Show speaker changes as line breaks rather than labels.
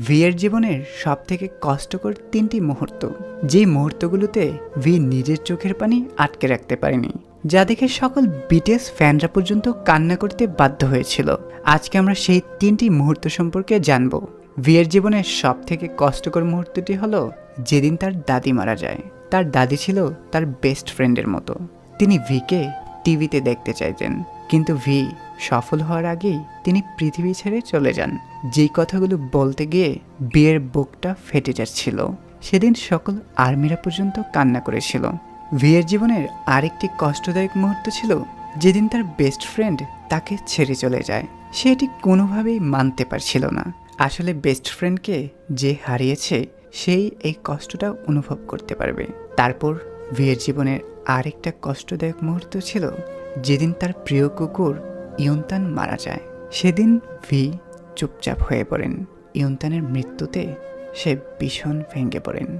ভিয়ের জীবনের সব থেকে কষ্টকর তিনটি মুহূর্ত, যে মুহূর্তগুলোতে ভি নিজের চোখের পানি আটকে রাখতে পারেনি, যা দেখে সকল বিটিএস ফ্যানরা পর্যন্ত কান্না করতে বাধ্য হয়েছিল। আজকে আমরা সেই তিনটি মুহূর্ত সম্পর্কে জানব। ভিয়ের জীবনের সব থেকে কষ্টকর মুহূর্তটি হলো যেদিন তার দাদি মারা যায়। তার দাদি ছিল তার বেস্ট ফ্রেন্ডের মতো। তিনি ভিকে টিভিতে দেখতে চাইতেন। কিন্তু ভি সফল হওয়ার আগেই তিনি পৃথিবী ছেড়ে চলে যান। যেই কথাগুলো বলতে গিয়ে বিয়ের বুকটা ফেটে যাচ্ছিল, সেদিন সকল আর্মিরা পর্যন্ত কান্না করেছিল। ভিয়ের জীবনের আরেকটি কষ্টদায়ক মুহূর্ত ছিল যেদিন তার বেস্ট ফ্রেন্ড তাকে ছেড়ে চলে যায়। সে এটি কোনোভাবেই মানতে পারছিল না। আসলে বেস্ট ফ্রেন্ডকে যে হারিয়েছে, সেই এই কষ্টটা অনুভব করতে পারবে। তারপর ভিয়ের জীবনের আরেকটা কষ্টদায়ক মুহূর্ত ছিল যেদিন তার প্রিয় কুকুর ইয়ন্তান মারা যায়। সেদিন ভি চুপচাপ হয়ে পড়েন। ইয়ন্তানের মৃত্যুতে সে ভীষণ ভেঙে পড়েন।